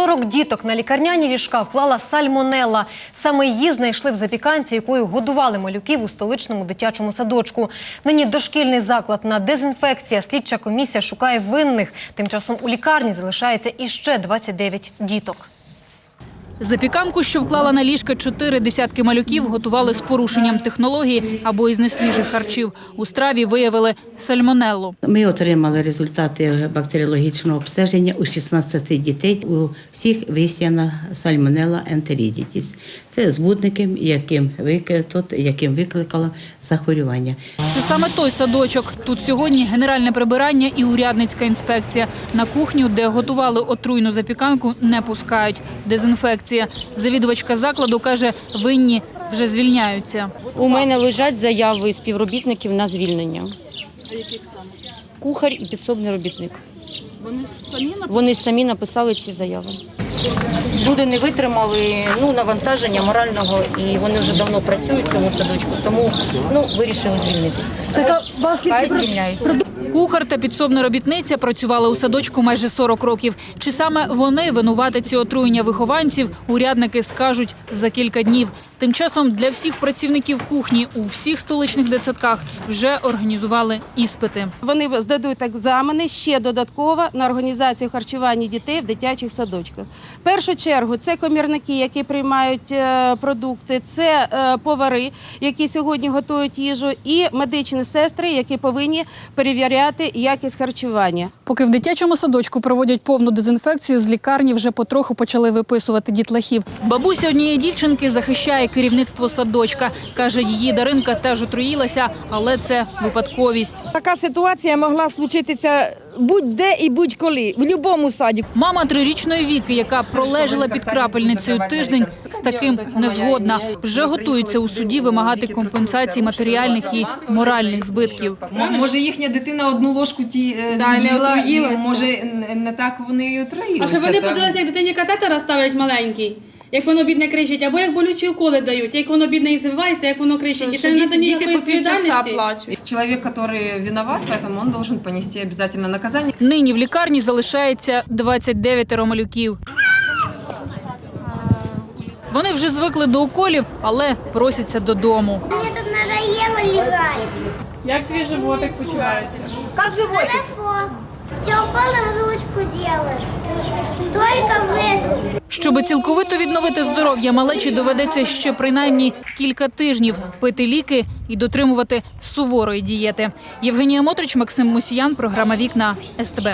40 діток на лікарняні ліжка вклала сальмонелла. Саме її знайшли в запіканці, якою годували малюків у столичному дитячому садочку. Нині дошкільний заклад на дезінфекція. Слідча комісія шукає винних. Тим часом у лікарні залишається іще 29 діток. Запіканку, що вклала на ліжка чотири десятки малюків, готували з порушенням технології або із несвіжих харчів. У страві виявили сальмонеллу. Ми отримали результати бактеріологічного обстеження у 16 дітей. У всіх висіяна сальмонелла ентерідітіс. Це збудники, яким, яким викликало захворювання. Це саме той садочок. Тут сьогодні генеральне прибирання і урядницька інспекція. На кухню, де готували отруйну запіканку, не пускають. Дезінфекція. Завідувачка закладу каже, винні вже звільняються. У мене лежать заяви співробітників на звільнення. А яких саме? Кухар і підсобний робітник. Вони самі написали? Вони самі написали ці заяви. Люди не витримали ну, навантаження морального, і вони вже давно працюють в цьому садочку, тому ну, вирішили звільнитися. Хай звільняються. Кухар та підсобна робітниця працювали у садочку майже 40 років. Чи саме вони винуватиці отруєння вихованців, урядники скажуть за кілька днів. Тим часом для всіх працівників кухні у всіх столичних дитсадках вже організували іспити. Вони здадуть екзамени ще додатково на організацію харчування дітей в дитячих садочках. В першу чергу це комірники, які приймають е, продукти, це е, повари, які сьогодні готують їжу, і медичні сестри, які повинні перевіряти якість харчування. Поки в дитячому садочку проводять повну дезінфекцію, з лікарні вже потроху почали виписувати дітлахів. Бабуся однієї дівчинки захищає керівництво садочка. Каже, її Даринка теж отруїлася, але це випадковість. Така ситуація могла случитися будь-де і будь-коли, в будь-якому саді. Мама трирічної віки, яка пролежала під крапельницею тиждень, з таким не згодна. Вже готується у суді вимагати компенсації матеріальних і моральних збитків. Може, їхня дитина одну ложку ті е, Да, і не з'їла, і, може не, так вони і отруїлися. А щоб вони подивилися, як дитині катетера ставлять маленький, як воно бідне кричить, або як болючі уколи дають, як воно бідне і звивається, як воно кричить. І це не надає ніякої відповідальності. Человек, который виноват в этом, он должен понести обязательно наказание. Нині в лікарні залишається 29 малюків. Вони вже звикли до уколів, але просяться додому. Мне тут надоело лежать. Як твій животик почувається? Хорошо. Все в ручку делают. Только в эту. Щоби цілковито відновити здоров'я, малечі доведеться ще принаймні кілька тижнів пити ліки і дотримувати суворої дієти. Євгенія Мотрич, Максим Мусіян, програма Вікна СТБ.